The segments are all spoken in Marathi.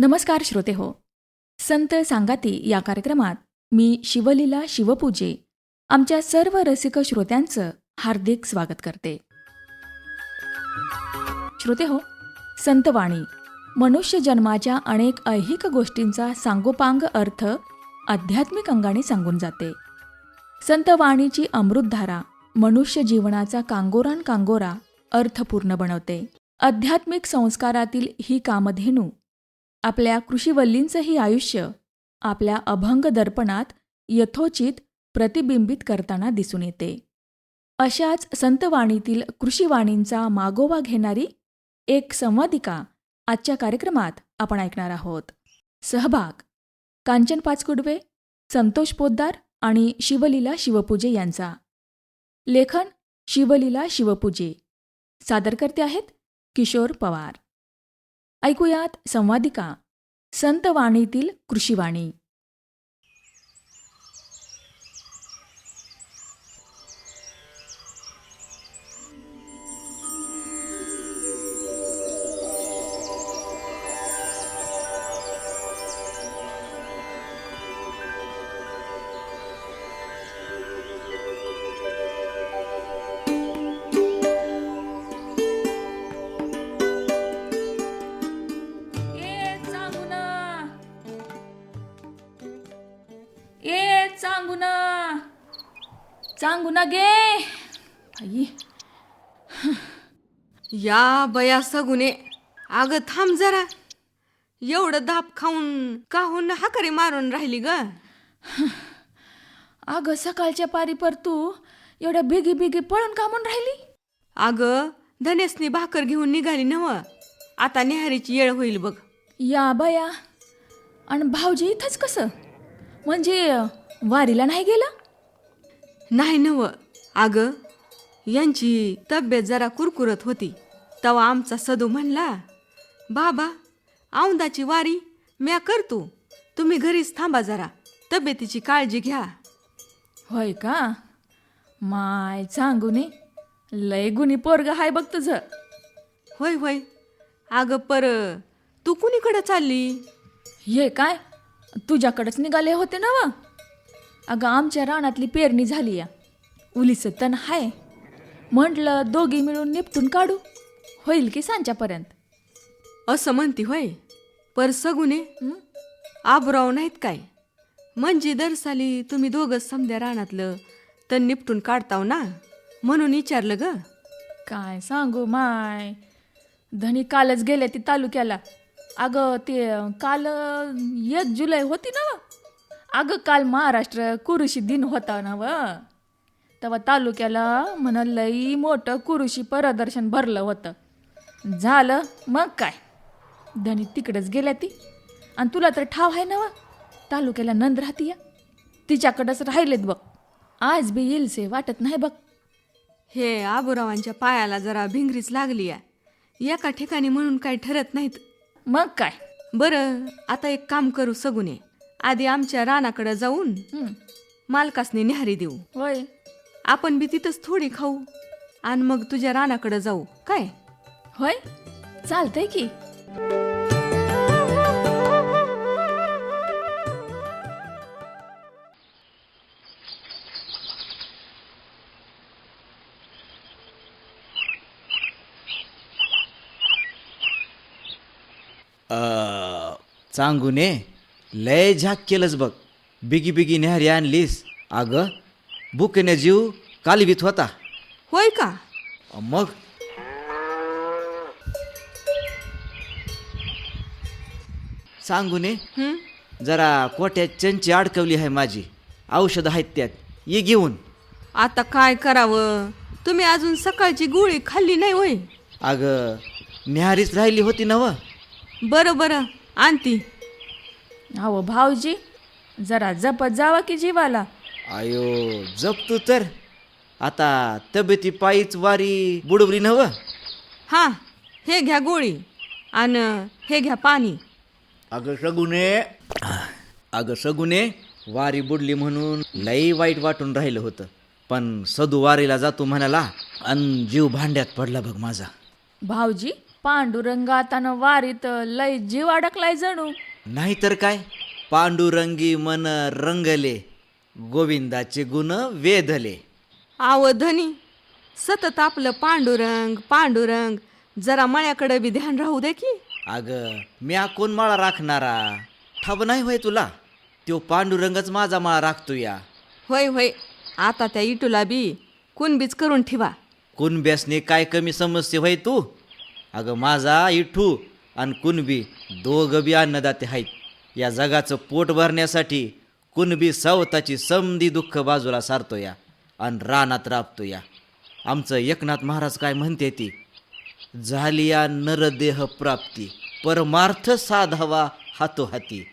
नमस्कार श्रोते हो. संत सांगाती या कार्यक्रमात मी शिवलीला शिवपूजे आमच्या सर्व रसिक श्रोत्यांचं हार्दिक स्वागत करते. श्रोते हो संतवाणी मनुष्य जन्माच्या अनेक ऐहिक गोष्टींचा सांगोपांग अर्थ आध्यात्मिक अंगाने सांगून जाते. संतवाणीची अमृतधारा मनुष्य जीवनाचा कांगोरान कांगोरा अर्थपूर्ण बनवते. आध्यात्मिक संस्कारातील ही कामधेनू आपल्या कृषीवल्लींचंही आयुष्य आपल्या अभंग दर्पणात यथोचित प्रतिबिंबित करताना दिसून येते. अशाच संतवाणीतील कृषीवाणींचा मागोवा घेणारी एक संवादिका आजच्या कार्यक्रमात आपण ऐकणार आहोत. सहभाग कांचन पाचकुडवे संतोष पोद्दार आणि शिवलीला शिवपूजे यांचा. लेखन शिवलीला शिवपूजे. सादरकर्ते आहेत किशोर पवार. ऐकूयात संवादिका. संतवाणीतील कृषीवाणी. चांगुना गे आई या बया सगुने अगं थांब जरा एवढं दाब खाऊन काहून हाकरी मारून राहिली ग अगं सकाळच्या पारी पर तू एवढ्या बिगी बिगी पळून का म्हणून राहिली अगं धनेसनी भाकर घेऊन निघाली नव आता निहारीची येळ होईल बघ या बया आणि भाऊजी इथंच कसं म्हणजे वारीला नाही गेला नाही नव अगं यांची तब्येत जरा कुरकुरत होती. तवा आमचा सदू म्हणला बाबा औंदाची वारी म्या करतो. तुम्ही घरीच थांबा जरा. तब्येतीची काळजी घ्या. होय का? माय चांगुने लय गुणी पोरग हाय बघ तुझं. होय होय. अगं पर तू कुणीकडे चालली? ये काय? तुझ्याकडंच निघाले होते ना व अगं आमच्या रानातली पेरणी झाली या. उलीचं तण हाय. म्हटलं दोघी मिळून निपटून काढू. होईल की सांच्यापर्यंत? असं म्हणती होय. पर सगुने? आबराव नाहीत काय? म्हणजे दरसाली तुम्ही दोघंच समद्या रानातलं तर निपटून काढताव ना? म्हणून विचारलं ग. काय सांगू माय? धनी कालच गेले ती तालुक्याला. अगं ते काल एक जुलै होती ना अगं काल महाराष्ट्र कुरुशी दिन होता ना व? तेव्हा तालुक्याला म्हण लई मोठं कुरुशी प्रदर्शन भरलं होतं. झालं मग काय? धनी तिकडंच गेल्या ती. आणि तुला तर ठाव आहे ना व? तालुक्याला नंद राहती या. तिच्याकडंच राहिलेत बघ. आज बी येईलसे वाटत नाही बघ. हे आबुरावांच्या पायाला जरा भिंगरीच लागली आहे एका ठिकाणी म्हणून काही ठरत नाहीत. मग काय? बरं आता एक काम करू सगुने. आधी आमच्या रानाकडं जाऊन हं, मालकासनी न्याहारी देऊ. होय. आपण बी तिथंच थोडी खाऊ. आणि मग तुझ्या रानाकडं जाऊ. काय? होय. चालतंय की. अ, चांगूने लय झाक केलंच बघ. बिगी बिगी न्याहारी आणलीस. अगं बुकने जीव कालवीत होता. होय का? अ, मग? सांगूने हं? जरा कोट्यात चंची अडकवली आहे माझी. औषधं आहेत त्यात. ये घेऊन. आता काय करावं? तुम्ही अजून सकाळची गोळी खाल्ली नाही होय? अगं न्याहारीच राहिली होती ना व बरं बरं. आणती. अहो भाऊजी जरा जपत जावा की जीवाला? आयो जपतो तर. आता तब्येती पायीच वारी बुडवली नव हां हे घ्या गोळी आणि हे घ्या पाणी. अगं सगुने अगं सगुने वारी बुडली म्हणून लई वाईट वाटून राहिलं होतं. पण सदू वारीला जातो म्हणाला अन जीव भांड्यात पडला बघ माझा. भाऊजी पांडुरंगातानं वारीत लय जीव अडकलाय जणू. नाहीतर काय? पांडुरंगी मन रंगले गोविंदाचे गुण वेधले. आव धनी सतत आपलं पांडुरंग पांडुरंग जरा मळ्याकडे बी ध्यान राहू दे की. अग म्या कोण माळा राखणारा. ठाव नाही होय तुला? त्यो पांडुरंगच माझा माळा राखतो या. होय होय आता त्या इटूला बी कुणबीच करून ठेवा. कुणब्यासने काय कमी समस्या होय तू? अगं माझा इठू आणि कुणबी दोघं बी अन्नदाते आहेत. या जगाचं पोट भरण्यासाठी कुणबी सावताची समधी दुःख बाजूला सारतो या आणि रानात राबतो या. आमचं एकनाथ महाराज काय म्हणते ती? झाली या नरदेह प्राप्ती परमार्थ साधावा हातोहाती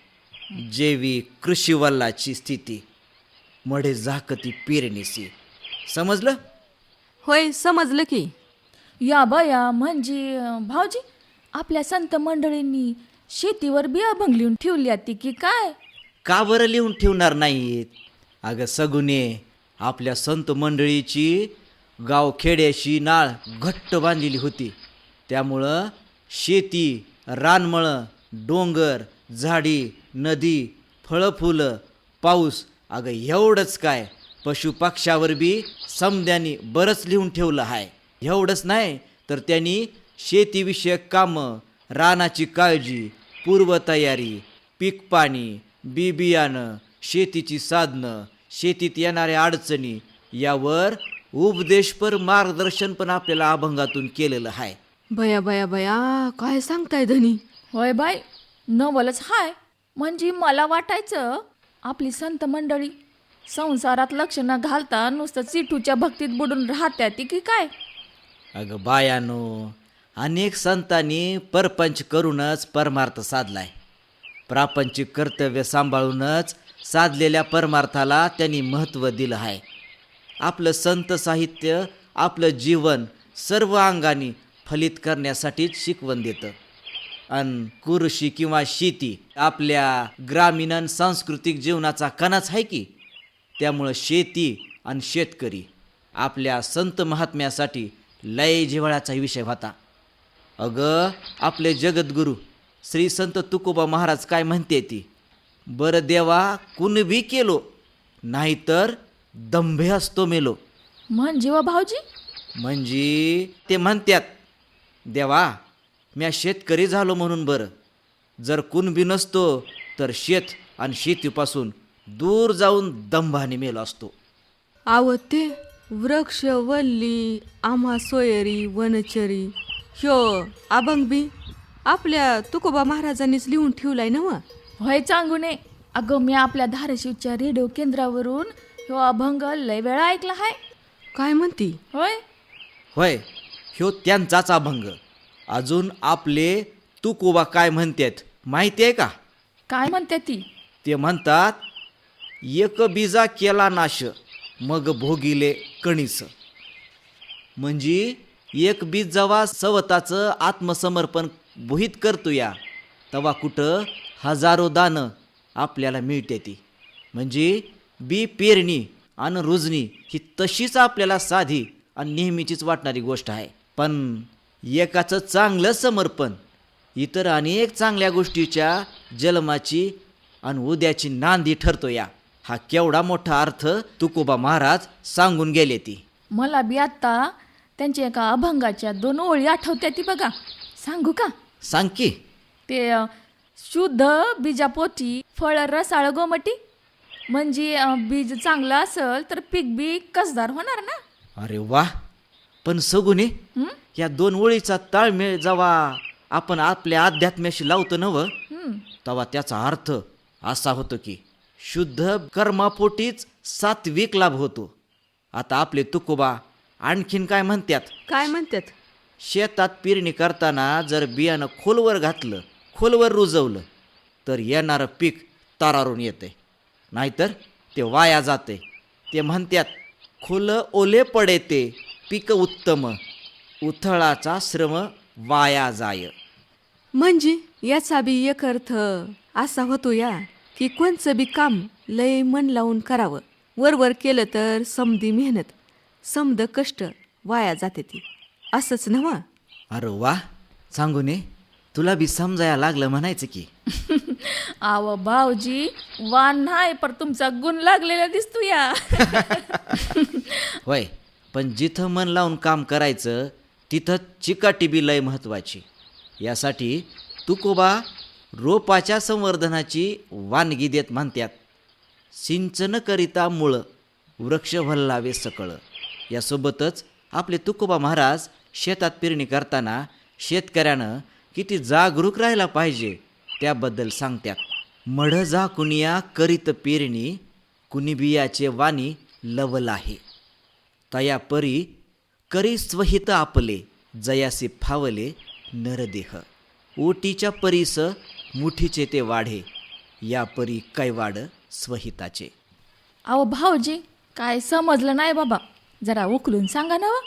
जेवी कृषीवल्लाची स्थिती मढे झाकती पेरणीसी. समजलं? होय समजलं की. या बाया म्हणजे भाऊजी? आपल्या संत मंडळींनी शेतीवर बी अभंग लिहून ठेवली ती की काय? का बरं लिहून ठेवणार नाहीत? अगं सगुने आपल्या संत मंडळीची गाव खेड्याशी नाळ घट्ट बांधलेली होती. त्यामुळं शेती रानमळं डोंगर झाडी नदी फळं फुलं पाऊस अगं एवढंच काय? पशुपक्ष्यावर बी समद्यांनी बरंच लिहून ठेवलं आहे एवढंच नाही तर त्यांनी शेतीविषयक कामं रानाची काळजी पूर्वतयारी पीक पाणी बी बियाणं शेतीची साधनं शेतीत येणाऱ्या अडचणी यावर उपदेशपर मार्गदर्शन पण आपल्याला अभंगातून केलेलं आहे. बया बया बया काय सांगताय धनी? होय बाय नवलच हाय. म्हणजे मला वाटायचं आपली संत मंडळी संसारात लक्ष न घालता नुसतं चिठूच्या भक्तीत बुडून राहत्या ती की काय? अगं बायानो अनेक संतांनी परपंच करूनच परमार्थ साधलाय. प्रापंचिक कर्तव्य सांभाळूनच साधलेल्या परमार्थाला त्यांनी महत्त्व दिलं आहे. आपलं संत साहित्य आपलं जीवन सर्व अंगाने फलित करण्यासाठीच शिकवण देतं. अन कृषी किंवा शेती आपल्या ग्रामीण सांस्कृतिक जीवनाचा कणाच आहे की? त्यामुळं शेती आणि शेतकरी आपल्या संत महात्म्यासाठी लय जिव्हाळ्याचा विषय होता अगं आपले जगद्गुरू श्री संत तुकोबा महाराज काय म्हणते ती? बरं देवा कुणबी केलो नाहीतर दंभे असतो मेलो. म्हणजे व भाऊजी. म्हणजे ते म्हणतात देवा म्या शेतकरी झालो म्हणून बरं. जर कुणबी नसतो तर शेत आणि शेतीपासून दूर जाऊन दंभाने मेलो असतो. आव ते वृक्ष वल्ली आम्हा सोयरी वनचरी. ह्यो अभंग बी आपल्या तुकोबा महाराजांनीच लिहून ठेवलाय ना व होय चांगूने. अगं मी आपल्या धाराशिवच्या रेडिओ केंद्रावरून ह्यो अभंग लय वेळा ऐकला हाय. काय म्हणती? होय? होय ह्यो त्यांचाच अभंग. अजून आपले तुकोबा काय म्हणतात माहिती आहे का? काय म्हणते ती? ते म्हणतात एक बीजा केला नाश मग भोगिले कणीस. म्हणजे एक बीज जेव्हा सवताचं आत्मसमर्पण बोहित करतो या तेव्हा कुठं हजारो दानं आपल्याला मिळते ती. म्हणजे बी पेरणी आणि रुजणी ही तशीच आपल्याला साधी आणि नेहमीचीच वाटणारी गोष्ट आहे. पण एकाचं चांगलं समर्पण इतर अनेक चांगल्या गोष्टीच्या जन्माची आणि उद्याची नांदी ठरतो या हा केवढा मोठा अर्थ तुकोबा महाराज सांगून गेले ती. मला बी आत्ता त्यांच्या एका अभंगाच्या दोन ओळी आठवत्या ती बघा. सांगू का? सांग की. ते शुद्ध बीजापोटी फळ रसाळ गोमटी? म्हणजे बीज चांगलं असेल तर पीक बी कसदार होणार ना? अरे वा. पण सगुने? या दोन ओळीचा ताळमेळ जेव्हा आपण आपल्या अध्यात्म्याशी लावतो नव हं. तेव्हा त्याचा अर्थ असा होतो की शुद्ध कर्मापोटीच सात्विक लाभ होतो. आता आपले तुकोबा आणखीन काय म्हणतात काय म्हणतात शेतात पेरणी करताना जर बियाणं खोलवर घातलं खोलवर रुजवलं तर येणारं पीक तारारून येते नाहीतर ते वाया जाते ते म्हणतात खुलं ओले पडे ते पीक उत्तम उथळाचा श्रम वाया जाय. म्हणजे याचा बी एक अर्थ असा होतो या की कोणचं बी काम लय मन लावून करावं. वरवर केलं तर समधी मेहनत. समद कष्ट वाया जाते ती. असंच नव्हा? अरे वा सांगू ने तुला बी समजायला लागलं म्हणायचं की. आव भाऊजी वान नाही पर तुमचा गुण लागलेला दिसतो या. होय पण जिथं मन लावून काम करायचं तिथं चिकाटी बी लय महत्त्वाची यासाठी तुकोबा रोपाच्या संवर्धनाची वानगी देत म्हणतात सिंचन करिता मुळं वृक्ष भल्लावे सकळ. यासोबतच आपले तुकोबा महाराज शेतात पेरणी करताना शेतकऱ्यानं किती जागरूक राहायला पाहिजे त्याबद्दल सांगत्यात मढ जा कुनिया करीत पेरणी कुणी बियाचे वाणी लवल आहे. तया परी करी स्वहित आपले जयासे फावले नरदेह ओटीच्या परीस मुठीचे ते वाढे या परी काय वाढ स्वहिताचे. अहो भाऊजी काय समजलं नाही बाबा. जरा उकलून सांगा ना व.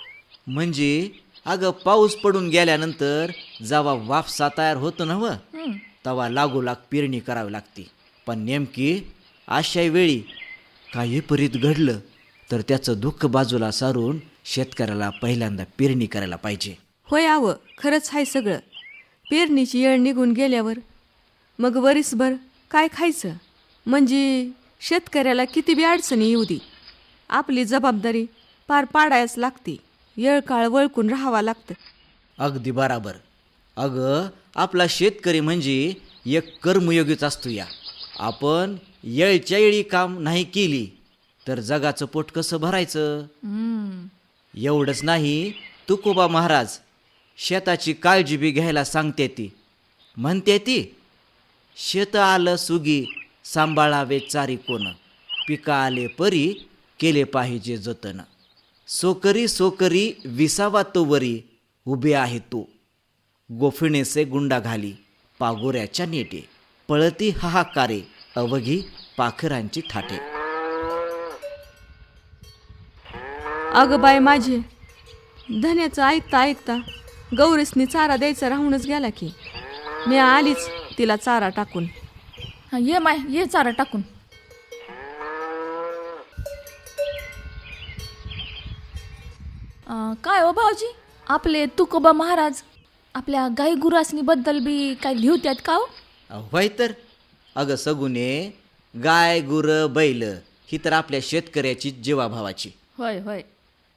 म्हणजे अगं पाऊस पडून गेल्यानंतर जेव्हा वापसा तयार होतो ना व हं. तवा लागोलाग पेरणी करावी लागते. पण नेमकी अशा वेळी काही परीत घडलं तर त्याचं दुःख बाजूला सारून शेतकऱ्याला पहिल्यांदा पेरणी करायला पाहिजे. होय आव खरंच आहे सगळं. पेरणीची येळ निघून गेल्यावर मग वरीसभर काय खायचं? म्हणजे शेतकऱ्याला किती बी अडचणी येऊ दे. आपली जबाबदारी पार पाडायच लागते. येळ काळ वळकून राहावं लागतं. अगदी बराबर. अगं आपला शेतकरी म्हणजे एक कर्मयोगीच असतो या. आपण येळच्या येळी काम नाही केली तर जगाचं पोट कसं भरायचं. एवढंच नाही तुकोबा महाराज शेताची काळजी बी घ्यायला सांगते ती. म्हणते ती शेत आलं सुगी सांभाळावे चारी कोण. पिका आले परी केले पाहिजे जतन. सोकरी सोकरी विसावा तो वरी उभे आहे तो. गोफिणेसे गुंडा घाली पागोऱ्याच्या नेटे. पळती हाहाकारे अवघी पाखरांची थाटे. अगं बाय माझे धन्याचं ऐकता ऐकता गौरीसनी चारा द्यायचा राहूनच गेला की. मी आलीच तिला चारा टाकून. हा, ये माय ये चारा टाकून अं, काय हो भाऊजी? आपले तुकोबा महाराज आपल्या गाई गुरासनी बद्दल बी काय लिहत्यात का हो? व्हय तर. अगं सगुने गाय गुर बैल ही तर आपल्या शेतकऱ्याची जीवाभावाची. होय होय.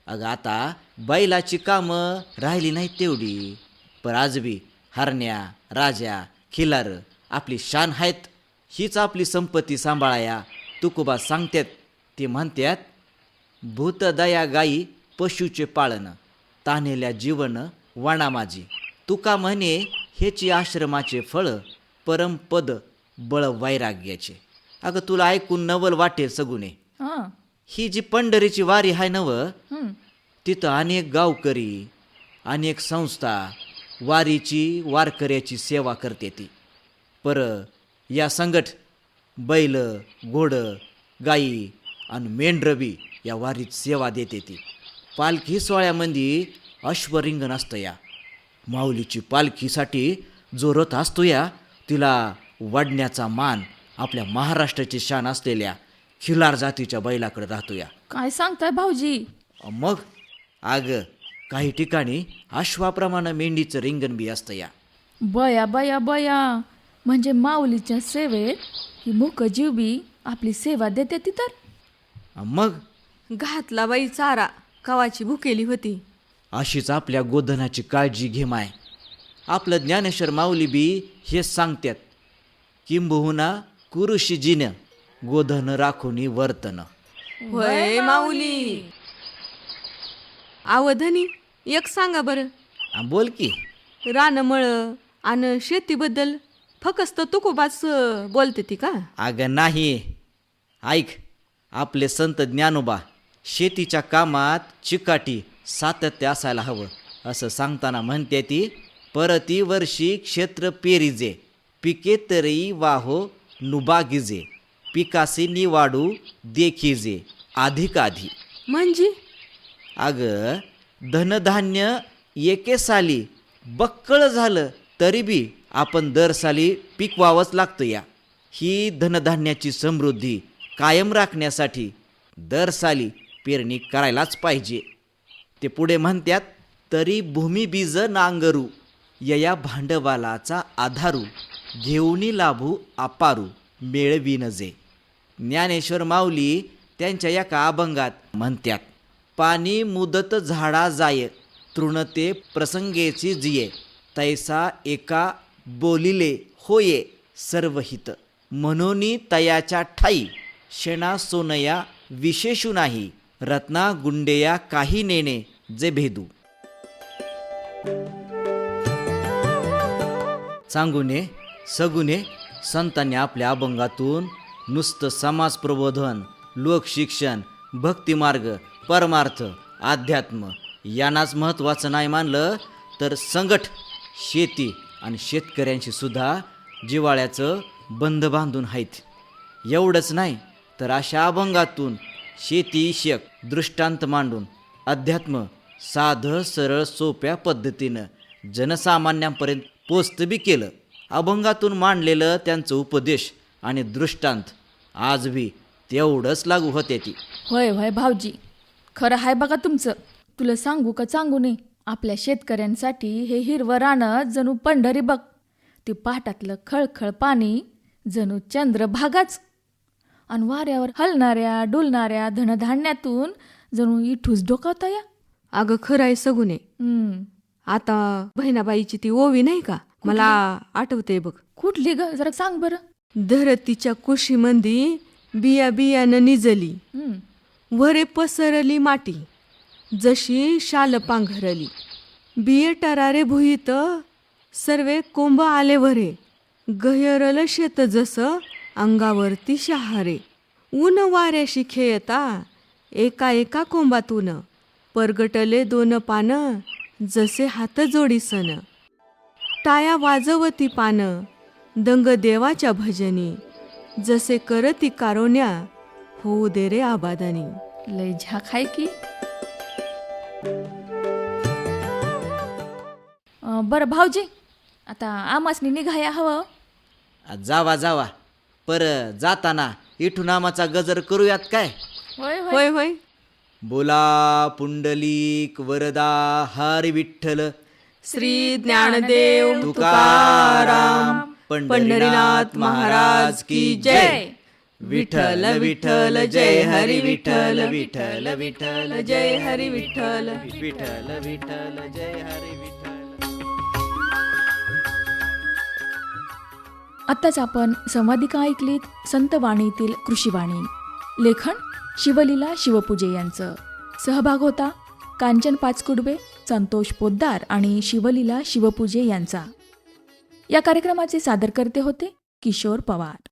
अगं आता बैलाची कामं राहिली नाहीत तेवढी. पण आज बी हरण्या राजा खिलार आपली शान आहेत हीच आपली संपत्ती सांभाळाया तुकोबा सांगतात ते म्हणतात भूतदया गाई पशुचे पाळन तानेल्या जीवन वणा माझी तुका म्हणे हेची आश्रमाचे फळ परमपद बळ वैराग्याचे. अगं तुला ऐकून नवल वाटेल सगुणे. हां. ही जी पंढरीची वारी आहे नव. तिथं अनेक गावकरी अनेक संस्था वारीची वारकऱ्याची सेवा करते ती. पर या संगट बैल घोड गाई आणि मेंढरबी या वारीत सेवा देते ती. पालखी सोहळ्यामध्ये अश्वरिंगण असतं या. माऊलीची पालखीसाठी जो रथ असतो या तिला वाढण्याचा मान आपल्या महाराष्ट्राची शान असलेल्या खिलार जातीच्या बैलाकडे राहतो या. काय सांगताय भाऊजी? मग आग काही ठिकाणी अश्वाप्रमाणे मेंढीचं रिंगण बी असतं या. बया बया बया. म्हणजे माऊलीच्या सेवेत ही मुक जीवबी आपली सेवा देते ती तर? मग? घातला बाई चारा. कवाची भुकेली होती. अशीच आपल्या गोधनाची काळजी घे माय. आपलं ज्ञानेश्वर माऊली बी हेच सांगतात किंबहुना कुरुशी जिन गोधन राखुनी वर्तन. होय माऊली. आवधनी एक सांगा बरं. आ, बोल की. रानमळ आणि शेतीबद्दल फकस्त तुकोबाच बोलते ती का? अगं नाही. ऐक आपले संत ज्ञानोबा शेतीच्या कामात चिकाटी सातत्य असायला हवं. असं सांगताना म्हणते ती परती वर्षी क्षेत्र पेरीजे पिके तरी वाहो नुबागिजे पिकासी निवाडू देखीजे अधिकाधी म्हणजे? अगं धनधान्य एके साली बक्कळ झालं तरी बी आपण दर साली पिकवावंच लागतं या. ही धनधान्याची समृद्धी कायम राखण्यासाठी दर साली पेरणी करायलाच पाहिजे. ते पुढे म्हणतात तरी भूमी बीज नांगरू यया भांडवलाचा आधारू घेऊनी लाभू अपारू मेळवीन जे. ज्ञानेश्वर माऊली त्यांच्या एका अभंगात म्हणतात पाणी मुदत झाडा जाय तृणते प्रसंगेची जिये तैसा एका बोलिले होये सर्वहित. म्हणून तयाच्या ठाई शेणा सोनया विशेषू नाही रत्ना गुंडेया काही नेणे जे भेदू. चांगुने सगुने संतांनी आपल्या अभंगातून नुसतं समाज प्रबोधन लोकशिक्षण भक्तिमार्ग परमार्थ अध्यात्म यांनाच महत्त्वाचं नाही मानलं तर संगठ शेती आणि शेतकऱ्यांशी सुद्धा जिवाळ्याचं बंध बांधून आहेत एवढंच नाही तर अशा अभंगातून शेतीविषयक दृष्टांत मांडून अध्यात्म साधं सरळ सोप्या पद्धतीनं जनसामान्यांपर्यंत पोचतं बी केलं. अभंगातून मांडलेलं त्यांचं उपदेश आणि दृष्टांत आज बी तेवढंच लागू होते ती. होय होय भाऊजी. खरं आहे बघा तुमचं. तुला सांगू का सांगू नये? आपल्या शेतकऱ्यांसाठी हे हिरवं रानं जणू पंढरी बघ. ते पाटातलं खळखळ पाणी जणू चंद्रभागाच. आणि वाऱ्यावर हलणाऱ्या डुलणाऱ्या धनधान्यातून जणू इठूस डोकावता या. अगं खरं आहे सगुने. आता बहिणाबाईची ती ओवी नाही का? मला आठवते बघ. कुठली ग? जरा सांग बरं. धरतीच्या कुशीमंदी बिया बियानं निजली. वरे पसरली माटी जशी शाल पांघरली. बिये टरारे भुईत सर्वे कोंब आले वरे. गहरल शेत जसं अंगावरती शहारे. ऊन वाऱ्याशी खेळता एका एका कोंबातून. परगटले दोन पानं जसे हात जोडीसन टाया वाजवती पानं दंग देवाच्या भजनी. जसे करती कारोन्या होऊ दे रे आबादानी. लय झाक आहे की? बरं भाऊजी आता आमासनी निघाया हवं. जावा जावा. पर जाताना इठून नामाचा गजर करूयात काय? होय होय. होय होय. बोला पुंडलिक वरदा हरी विठ्ठल. श्री ज्ञानदेव तुकाराम पंढरीनाथ महाराज की जय. विठ्ठल विठ्ठल जय हरी विठ्ठल विठ्ठल विठ्ठल जय हरी विठ्ठल. विठ्ठल विठ्ठल जय हरी विठ्ठल. आत्ताच आपण संवादिका ऐकलीत संतवाणीतील कृषीवाणी. लेखन शिवलीला शिवपूजे यांचं. सहभाग होता कांचन पाचकुडबे संतोष पोद्दार आणि शिवलीला शिवपूजे यांचा. या कार्यक्रमाचे सादरकर्ते होते किशोर पवार.